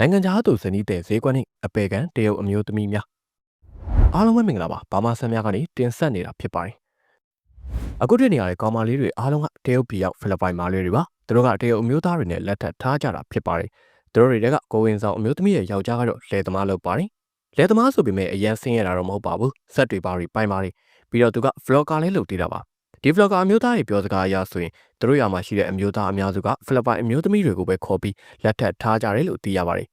နိုင်ငံခြားသို့ဇနီးတဲ့ဈေးကွက်နှင့်အပေကန်တရုတ်အမျိုးသမီးများအားလုံးပဲမင်္ဂလာပါဘာမဆန်များကနေတင်ဆက်နေတာဖြစ်ပါတယ်အခုတွေ့နေရတဲ့ကောင်မလေးတွေအားလုံးကတရုတ်ပြည်ရောက်ဖိလစ်ပိုင်မာလေးတွေပါသူတို့ကတရုတ်အမျိုးသားတွေနဲ့လက်ထပ်ထားကြတာဖြစ်ပါတယ်သူတို့တွေကကိုဝင်ဆောင်အမျိုးသမီးရဲ့ယောက်ျားကတော့လယ်သမားလုပ်ပါတယ်လယ်သမားဆိုပေမဲ့အရန်ဆင်းရတာတော့မဟုတ်ပါဘူးဆက်တွေပါတွေပိုင်ပါတယ်ပြီးတော့သူက vlogger လေးလုပ်တည်တာပါ ဒီ vlogger အမျိုးသားရဲ့ပြောစကားအရဆိုရင်သူတို့ရာမှာရှိတဲ့အမျိုးသားအများစုကဖိလစ်ပိုင်အမျိုးသမီးတွေကိုပဲခေါ်ပြီးလက်ထပ်ထားကြတယ်လို့သိရပါတယ်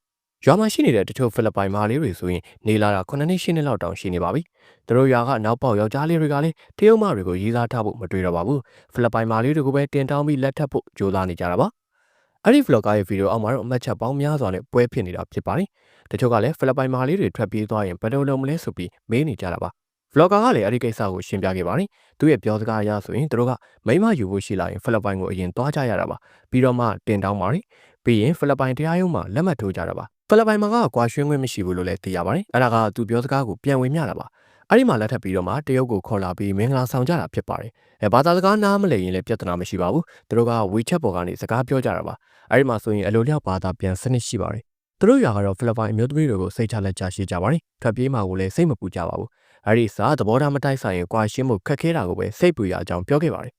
ရွာမှာရှိနေတဲ့တချို့ဖိလစ်ပိုင်မာလေးတွေဆိုရင်နေလာတာ9နှစ်10နှစ်လောက်တောင်ရှိနေပါပြီ။သူတို့ရွာကနောက်ပေါက်ယောက်ျားလေးတွေကလည်းတရုတ်မတွေကိုရေးစားထားဖို့မတွေ့တော့ပါဘူး။ဖိလစ်ပိုင်မာလေးတွေကိုပဲတင်တောင်းပြီးလက်ထပ်ဖို့ကြိုးစားနေကြတာပါ။အဲ့ဒီ vlogger ရဲ့ဗီဒီယိုအောက်မှာတော့အမှတ်ချက်ပေါင်းများစွာနဲ့ပွဲဖြစ်နေတာဖြစ်ပါတယ်။တချို့ကလည်းဖိလစ်ပိုင်မာလေးတွေထွက်ပြေးသွားရင်ဘယ်လိုလုပ်မလဲဆိုပြီးမေးနေကြတာပါ။ vlogger ကလည်းအဲ့ဒီကိစ္စကိုရှင်းပြခဲ့ပါတယ်။သူရဲ့ပြောစကားအရဆိုရင်သူတို့ကမိမယူဖို့ရှိလာရင်ဖိလစ်ပိုင်ကိုအရင်သွားကြရတာပါ။ပြီးတော့မှတင်တောင်းပါတယ်။ပြီးရင်ဖိလစ်ပိုင်တရားရုံးမှာလက်မှတ်ထိုးကြတာပါဖိလစ်ပိုင်မှာကကွာရွှင်းခွင့်မရှိဘူးလို့လည်းသိရပါတယ်အဲ့ဒါကသူပြောစကားကိုပြန်ဝင်မြတာပါအဲ့ဒီမှာလက်ထပ်ပြီးတော့မှတရုတ်ကိုခေါ်လာပြီးမင်္ဂလာဆောင်ကြတာဖြစ်ပါတယ်အဲဘာသာစကားနားမလည်ရင်လည်းပြဿနာမရှိပါဘူးသူတို့က WeChat ပေါ်ကနေစကားပြောကြတာပါအဲ့ဒီမှာဆိုရင်အလိုလျောက်ဘာသာပြန်စနစ်ရှိပါတယ်သူတို့ရွာကတော့ဖိလစ်ပိုင်အမျိုးသမီးတွေကိုစိတ်ချလက်ချရှိကြပါတယ်ထွက်ပြေးမှာကိုလည်းစိတ်မပူကြပါဘူး အဲ့ဒီစာသဘောထားမတိုက်ဆိုင်ရင်ကွာရှင်းမှုခက်ခဲတာကိုပဲစိတ်ပူရအကြောင်းပြောခဲ့ပါတယ်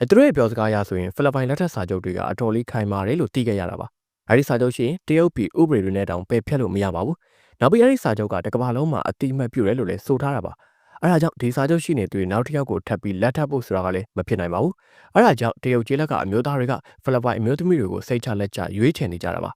အဲသူတို့ရဲ့ပြောစကားအရဆိုရင်ဖိလစ်ပိုင်လက်ထက်စာချုပ်တွေကအတော်လေးခိုင်မာတယ်လို့သိခဲ့ရတာပါအဲဒီစာချုပ်ရှိရင်တရုတ်ပြည်ဥပဒေတွေနဲ့တောင်ပယ်ဖျက်လို့မရပါဘူးနောက်ပြီးအဲဒီစာချုပ်ကတကမ္ဘာလုံးမှာအတိအမှတ်ပြုတယ်လို့လည်းဆိုထားတာပါအဲဒါကြောင့်ဒီစာချုပ်ရှိနေသူနောက်တစ်ယောက်ကိုထပ်ပြီးလက်ထပ်ဖို့ဆိုတာကလည်းမဖြစ်နိုင်ပါဘူးအဲဒါကြောင့်တရုတ်ကျေးလက်ကအမျိုးသားတွေကဖိလစ်ပိုင်အမျိုးသမီးတွေကိုစိတ်ချလက်ချရွေးချယ်နေကြတာပါ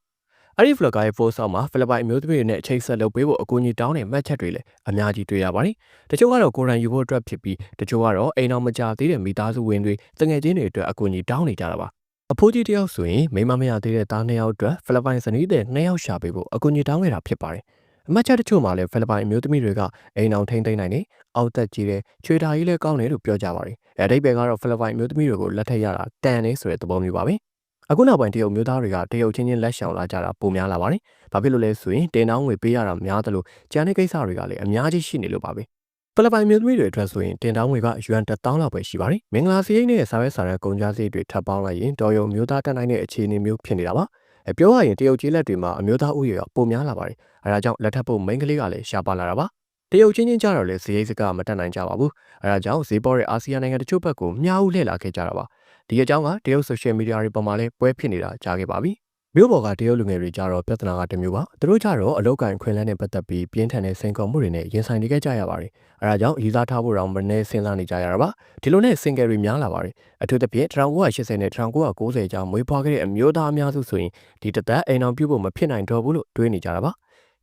အဲ့ဒီ vlogger ရဲ့ post အောက်မှာဖိလစ်ပိုင်အမျိုးသမီးတွေနဲ့အချိန်ဆက်လုပ်ပေးဖို့အကူအညီတောင်းတဲ့မှတ်ချက်တွေလည်းအများကြီးတွေ့ရပါတယ်။တချို့ကတော့ကိုရန်ယူဖို့အတွက်ဖြစ်ပြီးတချို့ကတော့အိမ်အောင်မကြသေးတဲ့မိသားစုဝင်တွေတငယ်ချင်းတွေအတွက်အကူအညီတောင်းနေကြတာပါအဖိုးကြီးတယောက်ဆိုရင်မိမမရသေးတဲ့သားနှစ်ယောက်အတွက်ဖိလစ်ပိုင်ဇနီးတဲ့နှစ်ယောက်ရှာပေးဖို့အကူအညီတောင်းခဲ့တာဖြစ်ပါတယ်။အမတ်ချက်တချို့မှာလည်းဖိလစ်ပိုင်အမျိုးသမီးတွေကအိမ်အောင်ထိန်းသိမ်းနိုင်တယ်။အောက်သက်ကြီးတဲ့ချွေတာကြီးလည်းကောင်းတယ်လို့ပြောကြပါတယ်။အတိတ်ဘယ်ကတော့ဖိလစ်ပိုင်အမျိုးသမီးတွေကိုလက်ထက်ရတာတန်နေဆိုတဲ့သဘောမျိုးပါပဲ။ အခုနောက်ပိုင်းတရုတ်မျိုးသားတွေကတရုတ်ချင်းချင်းလက်ရှောင်လာကြတာပုံများလာပါတယ်။ဘာဖြစ်လို့လဲဆိုရင်တင်တောင်းငွေပေးရတာများသလိုကျန်တဲ့ကိစ္စတွေကလည်းအများကြီးရှိနေလို့ပါပဲ။ဖိလစ်ပိုင်မျိုးသမီးတွေအတွက်ဆိုရင်တင်တောင်းငွေကယွမ်1000လောက်ပဲရှိပါတယ်။မင်္ဂလာစရိတ်နဲ့စာရွက်စာတမ်းကုန်ကျစရိတ်တွေထပ်ပေါင်းလိုက်ရင်တော်ရုံမျိုးသားတက်နိုင်တဲ့အခြေအနေမျိုးဖြစ်နေတာပါ။အပြောရရင်တရုတ်ကြီးလက်တွေမှာအမျိုးသားဥယျာဉ်ပုံများလာပါတယ်။အဲဒါကြောင့်လက်ထပ်ဖို့မိန်းကလေးကလည်းရှားပါလာတာပါ။တရုတ်ချင်းချင်းကြတော့လေစရိတ်စကမတက်နိုင်ကြပါဘူး။အဲဒါကြောင့်ဈေးပေါ်တဲ့အာဆီယံနိုင်ငံတချို့ဘက်ကိုမြားဦးလှည့်လာခဲ့ကြတာပါ။ ဒီအကြောင်းကတရုတ်ဆိုရှယ်မီဒီယာတွေပေါ်မှာလည်းပွဲဖြစ်နေတာကြားခဲ့ပါပြီ။မြို့ပေါ်ကတရုတ်လူငယ်တွေကြတော့ပြဿနာကတစ်မျိုးပါသူတို့ကြတော့အလောက်ကန်ခွင်လန်းနဲ့ပတ်သက်ပြီးပြင်းထန်တဲ့စိန်ခေါ်မှုတွေနဲ့ရင်ဆိုင်နေကြကြရပါတယ်အဲဒါကြောင့်ရည်စားထားဖို့တော့မနေစဉ်းစားနေကြရတာပါဒီလိုနဲ့စင်ကယ်တွေများလာပါတယ်အထူးသဖြင့်1980နဲ့1990ကျောင်းမွေးဖွားခဲ့တဲ့အမျိုးသားအများစုဆိုရင်ဒီတသက်အိမ်အောင်ပြုဖို့မဖြစ်နိုင်တော့ဘူးလို့တွေးနေကြတာပါ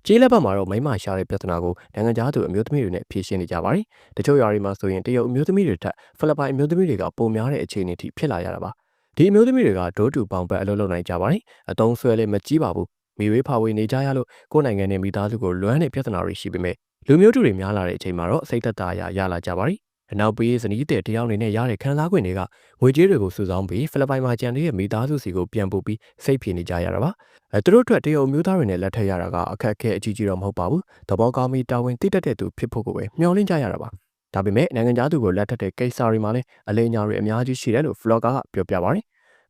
ကျေးလက်ဘက်မှာတော့မိမရှာတဲ့ပြဿနာကိုနိုင်ငံခြားသူအမျိုးသမီးတွေနဲ့ဖြေရှင်းနေကြပါတယ်။တချို့ຢာတွေမှာဆိုရင်တရုတ်အမျိုးသမီးတွေထက်ဖိလစ်ပိုင်အမျိုးသမီးတွေကပုံများတဲ့အခြေအနေထိဖြစ်လာရတာပါဒီအမျိုးသမီးတွေကဒိုးတူပေါင်ပတ်အလုပ်လုပ်နိုင်ကြပါတယ်အတုံးဆွဲလည်းမကြီးပါဘူးမိဝေးဖာဝေးနေကြရလို့ကိုယ်နိုင်ငံနဲ့မိသားစုကိုလွမ်းတဲ့ပြဿနာတွေရှိပေမဲ့လူမျိုးတူတွေများလာတဲ့အချိန်မှာတော့စိတ်သက်သာရာရလာကြပါတယ်အ နောက်ပေးဇနီးတဲ့တယောက်အနေနဲ့ရတဲ့ခံစား권တွေကငွေကြေးတွေကိုစုဆောင်းပြီးဖိလစ်ပိုင်မှာကြံနေတဲ့မိသားစုစီကိုပြန်ပို့ပြီးစိတ်ပြေနေကြရတာပါအဲသူတို့အတွက်တရုတ်မျိုးသားတွေနဲ့လက်ထပ်ရတာကအခက်အခဲအကြီးကြီးတော့မဟုတ်ပါဘူးသဘောကောင်းပြီးတာဝန်သိတတ်တဲ့သူဖြစ်ဖို့ကိုပဲမျှော်လင့်ကြရတာပါဒါပေမဲ့နိုင်ငံသားသူကိုလက်ထပ်တဲ့ကိစ္စတွေမှာလည်းအလေးညာတွေအများကြီးရှိတယ်လို့ vlogger ကပြောပြပါတယ်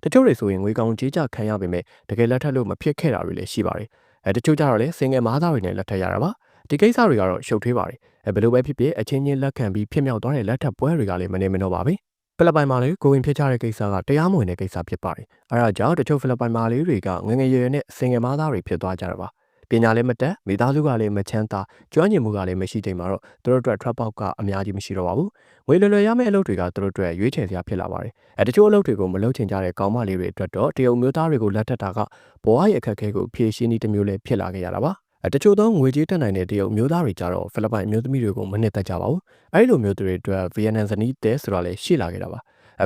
တချို့တွေဆိုရင်ငွေကောင်ကြေးကြခံရပေမဲ့တကယ်လက်ထပ်လို့မဖြစ်ခဲ့တာတွေလည်းရှိပါတယ်အဲတချို့ကြတော့လည်းစင်ငယ်မားသားတွေနဲ့လက်ထပ်ရတာပါဒီကိစ္စတွေကတော့ရှုပ်ထွေးပါတယ်အဲ ဘယ်လိုပဲဖြစ်ဖြစ်အချင်းချင်းလက်ခံပြီးဖြစ်မြောက်သွားတဲ့လက်ထပ်ပွဲတွေကလည်းမနေမနှောပါပဲဖိလစ်ပိုင်မှာလည်းကိုဝင်ဖြစ်ကြတဲ့ကိစ္စကတရားမဝင်တဲ့ကိစ္စဖြစ်ပါတယ်အဲဒါကြောင့်တချို့ဖိလစ်ပိုင်မာလေးတွေကငငယ်ရွယ်ရွယ်နဲ့စင်ငယ်မားသားတွေဖြစ်သွားကြတာပါပညာလည်းမတက်မိသားစုကလည်းမချမ်းသာကျွမ်းကျင်မှုကလည်းမရှိချိန်မှာတော့သူတို့အတွက် trap out ကအများကြီးမရှိတော့ပါဘူးငွေလွယ်လွယ်ရမယ့်အလုပ်တွေကသူတို့အတွက်ရွေးချယ်စရာဖြစ်လာပါတယ်အဲတချို့အလုပ်တွေကိုမလုပ်ချင်ကြတဲ့ကောင်းမလေးတွေအတွက်တော့တရုတ်မျိုးသားတွေကိုလက်ထပ်တာကဘဝရဲ့အခက်အခဲကိုဖြေရှင်းနည်းတစ်မျိုးလည်းဖြစ်လာခဲ့ရတာပါအဲ တချို့သောငွေကြေးတက်နိုင်တဲ့တရုတ်မျိုးသားတွေကြတော့ဖိလစ်ပိုင်မျိုးသမီးတွေကိုမနစ်သက်ကြပါဘူးအဲဒီလိုမျိုးတွေအတွက်ဗီယက်နမ်ဇနီးတဲဆိုတာလည်းရှိလာခဲ့တာပါ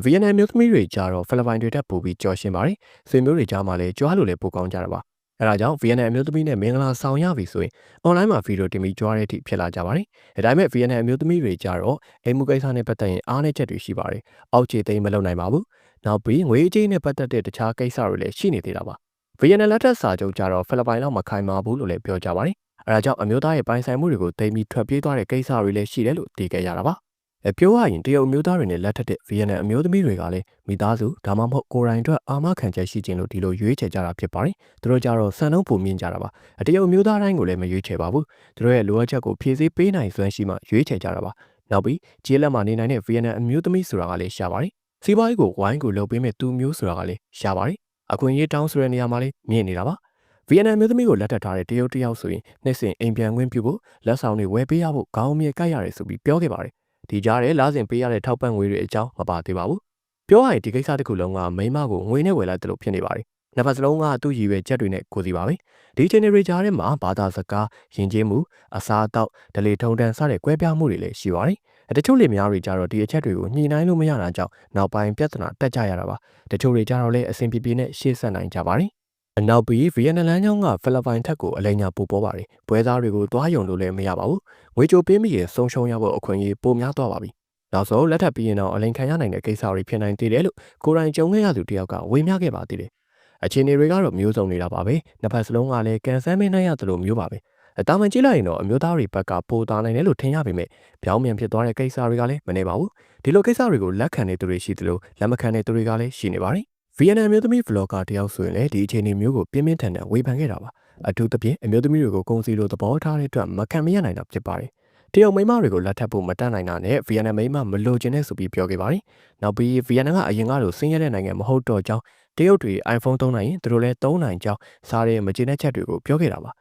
ဗီယက်နမ်မျိုးသမီးတွေကြတော့ဖိလစ်ပိုင်တွေတက်ပို့ပြီးကြော်ရှင်းပါတယ်ဆွေမျိုးတွေကြားမှာလည်းကြွားလို့လည်းပိုကောင်းကြတာပါအဲဒါကြောင့်ဗီယက်နမ်အမျိုးသမီးနဲ့မင်္ဂလာဆောင်ရပြီဆိုရင်အွန်လိုင်းမှာဗီဒီယိုတင်ပြီးကြွားတဲ့အထိဖြစ်လာကြပါတယ်။ဒါပေမဲ့ဗီယက်နမ်အမျိုးသမီးတွေကြတော့အိမ်မှုကိစ္စနဲ့ပတ်သက်ရင်အားနည်းချက်တွေရှိပါတယ်။အောက်ခြေသိမ်းမလုပ်နိုင်ပါဘူး။နောက်ပြီးငွေကြေးနဲ့ပတ်သက်တဲ့တခြားကိစ္စတွေလည်းရှိနေသေးတာပါ။ ဗီယက်နမ်လက်ထက်စာချုပ်ကြတော့ဖိလစ်ပိုင်လောက်မခိုင်မာဘူးလို့လည်းပြောကြပါတယ်။အဲဒါကြောင့်အမျိုးသားရဲ့ပိုင်ဆိုင်မှုတွေကိုသိမ်းပြီးထွက်ပြေးသွားတဲ့ကိစ္စတွေလည်းရှိတယ်လို့သိခဲ့ရတာပါ။အပြောရရင်တရုတ်အမျိုးသားတွေနဲ့လက်ထက်တဲ့ဗီယက်နမ်အမျိုးသမီးတွေကလည်းမိသားစုဒါမှမဟုတ်ကိုယ်တိုင်အတွက်အာမခံချက်ရှိခြင်းလို့ဒီလိုရွေးချယ်ကြတာဖြစ်ပါတယ်။သူတို့ကြတော့စံနှုန်းပုံမြင့်ကြတာပါ။တရုတ်အမျိုးသားတိုင်းကိုလည်းမရွေးချယ်ပါဘူး။သူတို့ရဲ့လိုအပ်ချက်ကိုဖြည့်ဆည်းပေးနိုင်စွမ်းရှိမှရွေးချယ်ကြတာပါ။နောက်ပြီးကျေးလက်မှာနေနိုင်တဲ့ဗီယက်နမ်အမျိုးသမီးဆိုတာကလည်းရှားပါတယ်။စီးပွားရေးကိုဝိုင်းကိုလုပ်ပေးမဲ့သူမျိုးဆိုတာကလည်းရှားပါတယ်။ အခွင့်အရေးတောင်းဆိုတဲ့နေရာမှာလည်းမြင့်နေတာပါ။ဗီယက်နမ်မျိုးသမီးကိုလက်ထပ်ထားတဲ့တရုတ်တယောက်ဆိုရင်နှစ်စဉ်အိမ်ပြန်ခွင့်ပြုဖို့လက်ဆောင်တွေဝယ်ပေးရဖို့ခေါင်းမြေကိုက်ရတယ်ဆိုပြီးပြောခဲ့ပါတယ်။ဒီကြားထဲလာစဉ်ပေးရတဲ့ထောက်ပံ့ငွေတွေအကြောင်းမပါသေးပါဘူး။ပြောရရင်ဒီကိစ္စတစ်ခုလုံးကမိမကိုငွေနဲ့ဝယ်လိုက်တယ်လို့ဖြစ်နေပါတယ်။နှစ်ဖက်စလုံးကသူ့ရည်ရွယ်ချက်တွေနဲ့ကိုစီပါပဲ။ဒီချင်းတွေကြားထဲမှာဘာသာစကားယဉ်ကျေးမှုအစားအသောက်ဒလေထုံတန်းစတဲ့ကွဲပြားမှုတွေလည်းရှိပါတယ်။ တချို့လေများတွေကြတော့ဒီအချက်တွေကိုညှိနှိုင်းလို့မရတာကြောင့်နောက်ပိုင်းပြဿနာတက်ကြရတာပါ။တချို့တွေကြတော့လည်းအဆင်ပြေပြေနဲ့ရှေ့ဆက်နိုင်ကြပါတယ်။အနောက်ပြီးဗီယက်နမ်လမ်းကြောင်းကဖိလစ်ပိုင်ထက်ကိုအလိညာပိုပေါ်ပါတယ်။ပွဲသားတွေကိုသွားယုံလို့လည်းမရပါဘူး။ငွေကြိုပေးမိရင်ဆုံးရှုံးရဖို့အခွင့်အရေးပိုများသွားပါပြီ။နောက်ဆုံးလက်ထပ်ပြီးရင်တော့အလိန်ခံရနိုင်တဲ့ကိစ္စတွေဖြစ်နိုင်သေးတယ်လို့ကိုယ်တိုင်ကြုံခဲ့ရသူတယောက်ကဝေမျှခဲ့ပါသေးတယ်။အခြေအနေတွေကတော့မျိုးစုံနေတာပါပဲ။နှစ်ဖက်စလုံးကလည်းကန်ဆန်းမင်းနိုင်ရသလိုမျိုးပါပဲ။အ တာမန်ကြည့်လိုက်ရင်တော့အမျိုးသားတွေဘက်ကပိုသားနိုင်တယ်လို့ထင်ရပေမဲ့ပြောင်းပြန်ဖြစ်သွားတဲ့ကိစ္စတွေကလည်းမနေပါဘူး။ဒီလိုကိစ္စတွေကိုလက်ခံနေသူတွေရှိသလိုလက်မခံတဲ့သူတွေကလည်းရှိနေပါတယ်။ဗီယက်နမ်မျိုးသမီးဗလော့ဂါတယောက်ဆိုရင်လည်းဒီအခြေအနေမျိုးကိုပြင်းပြင်းထန်ထန်ဝေဖန်ခဲ့တာပါအထူးသဖြင့်အမျိုးသမီးတွေကိုကုန်စည်လိုသဘောထားတဲ့အတွက်မခံမရနိုင်တာဖြစ်ပါတယ်တရုတ်မိန်းမတွေကိုလက်ထပ်ဖို့မတတ်နိုင်တာနဲ့ဗီယက်နမ်မိန်းမမလိုချင်တဲ့ဆိုပြီးပြောခဲ့ပါတယ်နောက်ပြီးဗီယက်နမ်ကအရင်ကလိုဆင်းရဲတဲ့နိုင်ငံမဟုတ်တော့ကြောင်းတရုတ်တွေ iPhone သုံးနိုင်ရင်သူတို့လည်းသုံးနိုင်ကြောင်းစားတဲ့မကျေနပ်ချက်တွေကိုပြောခဲ့တာပါ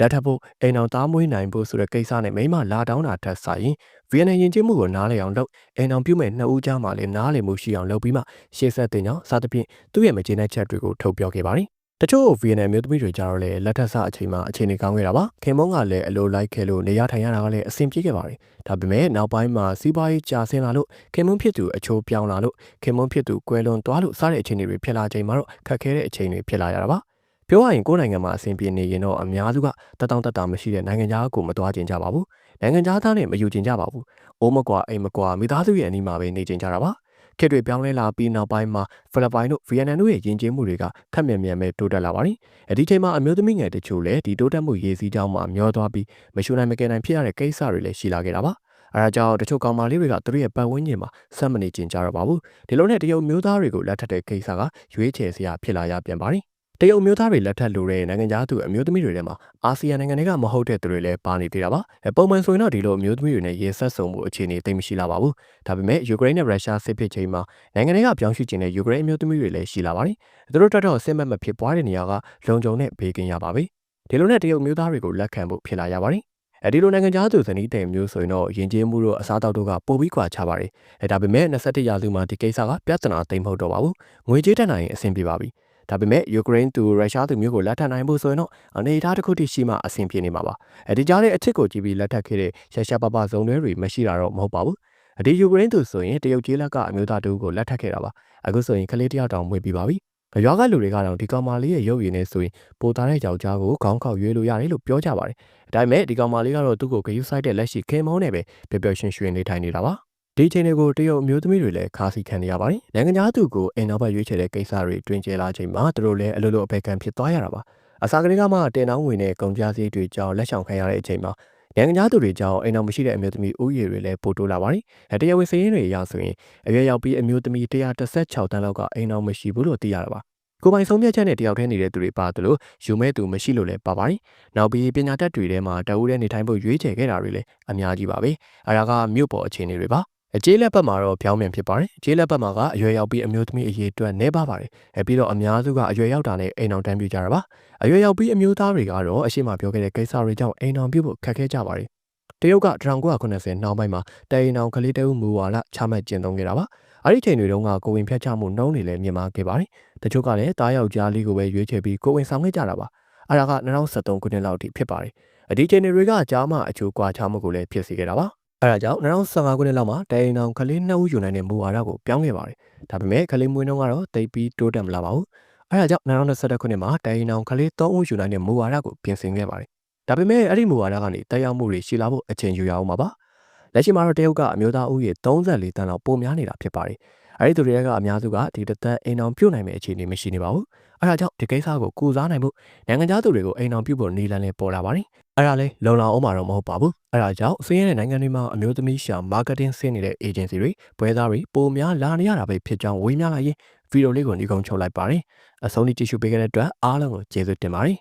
လက်ထပ်ဖို့အိမ်အောင်သားမွေးနိုင်ဖို့ဆိုတဲ့ကိစ္စနဲ့မိမလာတောင်းတာထက်ဆိုင်ဗီယက်နမ်ယဉ်ကျေးမှုကိုနားလည်အောင်လုပ်အိမ်အောင်ပြုမဲ့နှစ်ဦးကြားမှာလည်းနားလည်မှုရှိအောင်လုပ်ပြီးမှရှေ့ဆက်တင်ကြောင်းစသဖြင့်သူ့ရဲ့မကျေနပ်ချက်တွေကိုထုတ်ပြောခဲ့ပါတယ်တချို့ဗီယက်နမ်မျိုးသမီးတွေကြတော့လေလက်ထပ်ဆအချိန်မှာအခြေအနေကောင်းခဲ့တာပါခင်မုန်းကလည်းအလိုလိုက်ခဲ့လို့နေရထိုင်ရတာကလည်းအဆင်ပြေခဲ့ပါတယ်ဒါပေမဲ့နောက်ပိုင်းမှာစီးပွားရေးကြာဆင်းလာလို့ခင်မုန်းဖြစ်သူအချိုးပြောင်းလာလို့ခင်မုန်းဖြစ်သူကွဲလွန်သွားလို့စတဲ့အခြေအနေတွေဖြစ်လာချိန်မှာတော့ခက်ခဲတဲ့အခြေအနေဖြစ်လာရတာပါ ပြောရရင်ကိုယ်နိုင်ငံမှာအဆင်ပြေနေရင်တော့အများစုကတတောင့်တတာမရှိတဲ့နိုင်ငံသားကိုမတွားကျင်ကြပါဘူးနိုင်ငံသားသားနဲ့မယူကျင်ကြပါဘူးအိုးမကွာအိမ်မကွာမိသားစုရဲ့အနီးမှာပဲနေကျင်ကြတာပါခေတ်တွေပြောင်းလဲလာပြီးနောက်ပိုင်းမှာဖိလစ်ပိုင်တို့ဗီယက်နမ်တို့ရဲ့ယဉ်ကျေးမှုတွေကခက်မြန်မြန်ပဲတိုးတက်လာပါတယ်။အဲဒီချိန်မှာအမျိုးသမီးငယ်တချို့လည်းဒီတိုးတက်မှုရေးစည်းကြောင်းမှာမျောသွားပြီးမရှုနိုင်မကယ်နိုင်ဖြစ်ရတဲ့ကိစ္စတွေလည်းရှိလာခဲ့တာပါ။အဲဒါကြောင့်တချို့ကောင်မလေးတွေကသူတို့ရဲ့ပတ်ဝန်းကျင်မှာဆက်မနေကျင်ကြတော့ပါဘူး။ဒီလိုနဲ့တရုတ်မျိုးသားတွေကိုလက်ထပ်တဲ့ကိစ္စကရွေးချယ်စရာဖြစ်လာရပြန်ပါတယ်။ တရုတ်မျိုးသားတွေလက်ထက်လိုတဲ့နိုင်ငံသားသူအမျိုးသမီးတွေထဲမှာအာဆီယံနိုင်ငံတွေကမဟုတ်တဲ့သူတွေလည်းပါနေသေးတာပါ။ပုံမှန်ဆိုရင်တော့ဒီလိုအမျိုးသမီးတွေနဲ့ရေဆက်ဆုံမှုအခြေအနေသိမ့်မရှိလာပါဘူး။ဒါပေမဲ့ယူကရိန်းနဲ့ရုရှားစစ်ဖြစ်ချိန်မှာနိုင်ငံတွေကပြောင်းရွှေ့ခြင်းတဲ့ယူကရိန်းအမျိုးသမီးတွေလည်းရှိလာပါတယ်။သူတို့တက်တော့စစ်မှတ်မဖြစ်ပွားတဲ့နေရာကလုံခြုံတဲ့ဘေးကင်းရပါပြီ။ဒီလိုနဲ့တရုတ်မျိုးသားတွေကိုလက်ခံဖို့ဖြစ်လာရပါတယ်။အဲဒီလိုနိုင်ငံသားသူဇနီးတဲ့မျိုးဆိုရင်တော့ယဉ်ကျေးမှုတို့အစားအသောက်တို့ကပိုပြီးကွာခြားပါတယ်။အဲဒါပေမဲ့21ရာစုမှာဒီကိစ္စကပြဿနာသိမ်းမဟုတ်တော့ပါဘူး။ငွေကြေးတက်နိုင်ရင်အဆင်ပြေပါပြီ။ ဒါပေမဲ့ယူကရိန်းသူရုရှားသူမျိုးကိုလက်ထပ်နိုင်ဖို့ဆိုရင်တော့အနေအထားတစ်ခုတည်းရှိမှအဆင်ပြေနေမှာပါအဲဒီကြားတဲ့အချစ်ကိုကြည့်ပြီးလက်ထပ်ခဲ့တဲ့ရရှာပပဇုံတွေမရှိတာတော့မဟုတ်ပါဘူးအဒီယူကရိန်းသူဆိုရင်တရုတ်ကျေးလက်ကအမျိုးသားတူကိုလက်ထပ်ခဲ့တာပါအခုဆိုရင်ကလေးတယောက်တောင်မွေးပြီးပါပြီမရွာကလူတွေကတော့ဒီကောင်မလေးရဲ့ရုပ်ရည်နဲ့ဆိုရင်ပိုသားတဲ့ယောက်ျားကိုခေါင်းခေါက်ရွေးလို့ရတယ်လို့ပြောကြပါတယ်။ဒါပေမဲ့ဒီကောင်မလေးကတော့သူ့ကိုဂယုဆိုင်တဲ့လက်ရှိခင်မောင်းနဲ့ပဲပျော်ပျော်ရွှင်ရွှင်နေထိုင်နေတာပါ။ ဒီချိန်တွေကိုတရုတ်မျိုးသမီးတွေလည်းခါစီခံနေရပါတယ်။နိုင်ငံသားသူကိုအိမ်နောက်ဘက်ရွေးချယ်တဲ့ကိစ္စတွေတွင်ကျလာချိန်မှာသူတို့လည်းအလိုလိုအပေခံဖြစ်သွားရတာပါ။အစာကလေးကမှတင်နှောင်းဝင်တဲ့ကုန်ကြစည်တွေကြောင့်လက်ဆောင်ခံရတဲ့အချိန်မှာနိုင်ငံသားသူတွေကြောင့်အိမ်နောက်မရှိတဲ့အမျိုးသမီးဥယျာဉ်တွေလည်းပိုတိုးလာပါတယ်။တရားဝင်စည်းရင်းတွေအရဆိုရင်အရွယ်ရောက်ပြီးအမျိုးသမီး116တန်းလောက်ကအိမ်နောက်မရှိဘူးလို့သိရတာပါ။ကိုပိုင်ဆုံးဖြတ်ချက်နဲ့တယောက်တည်းနေတဲ့သူတွေပါတယ်လို့ယူမဲ့သူမရှိလို့လည်းပါပါတယ်။နောက်ပြီးပညာတတ်တွေထဲမှာတအူးတဲ့နေထိုင်ဖို့ရွေးချယ်ခဲ့တာတွေလည်းအများကြီးပါပဲ။အဲဒါကမြို့ပေါ်အခြေအနေတွေပါ။ အကျေးလက်ဘက်မှာတော့ပြောင်းပြန်ဖြစ်ပါတယ်အကျေးလက်ဘက်မှာကအရွယ်ရောက်ပြီးအမျိုးသမီးအရေးအတွက်နေပါပါတယ်အဲပြီးတော့အများစုကအရွယ်ရောက်တာနဲ့အိမ်အောင်တန်းပြကြတာပါအရွယ်ရောက်ပြီးအမျိုးသားတွေကတော့အရှိမပြောခဲ့တဲ့ကိစ္စတွေကြောင့်အိမ်အောင်ပြုဖို့ခက်ခဲကြပါတယ်တရုတ်က1990နှောင်းပိုင်းမှာတိုင်အောင်ကလေးတအုပ်မူဝါဒချမှတ်ကျင့်သုံးခဲ့တာပါအဲ့ဒီချိန်တွေတုန်းကကိုဝင်ဖြတ်ချမှုနှုံးနေလဲမြင်မာခဲ့ပါတယ်တချို့ကလည်းတားယောက်ကြားလေးကိုပဲရွေးချယ်ပြီးကိုဝင်ဆောင်ခဲ့ကြတာပါအဲ့ဒါက2023ခုနှစ်လောက်ထိဖြစ်ပါတယ်အဒီချိန်တွေကကြားမှအချိုးကွာခြားမှုကိုလည်းဖြစ်စေခဲ့တာပါ အဲဒါကြောင့်2015ခုနှစ်လောက်မှာတိုင်အောင်ကလေးနှစ်ဦးယူနိုင်တဲ့မူဝါဒကိုပြောင်းခဲ့ပါတယ်။ဒါပေမဲ့ကလေးမွေးနှုန်းကတော့တိတ်ပြီးတိုးတက်မလာပါဘူး။အဲဒါကြောင့်2021ခုနှစ်မှာတိုင်အောင်ကလေး3ဦးယူနိုင်တဲ့မူဝါဒကိုပြင်ဆင်ခဲ့ပါတယ်။ဒါပေမဲ့အဲ့ဒီမူဝါဒကနေတက်ရောက်မှုတွေရှိလာဖို့အချိန်ယူရအောင်ပါပါ။လက်ရှိမှာတော့တရုတ်ကအမျိုးသားဦးရေ34တန်းလောက်ပိုများနေတာဖြစ်ပါတယ်။ အဲဒီသူတွေကအများစုကဒီတစ်သက်အိမ်အောင်ပြုတ်နိုင်မယ့်အခြေအနေမရှိနေပါဘူး။အဲဒါကြောင့်ဒီကိစ္စကိုကုစားနိုင်ဖို့နိုင်ငံသားသူတွေကိုအိမ်အောင်ပြုဖို့နေလန်းလေးပေါ်လာပါတယ်အဲ့ဒါလဲလုံလောက်အောင်မှာတော့မဟုတ်ပါဘူးအဲ့ဒါကြောင့်စင်းရဲတဲ့နိုင်ငံတွေမှာအမျိုးသမီးရှာ marketing ဆင်းနေတဲ့ agency တွေပွဲသားတွေပုံများလာနေရတာပဲဖြစ်ကြောင်းဝေးများလာရင်ဗီဒီယိုလေးကိုညီကုန်းချုပ်လိုက်ပါတယ်အဆုံးထိကြည့်ရှုပေးခဲ့တဲ့အတွက်အားလုံးကိုကျေးဇူးတင်ပါတယ်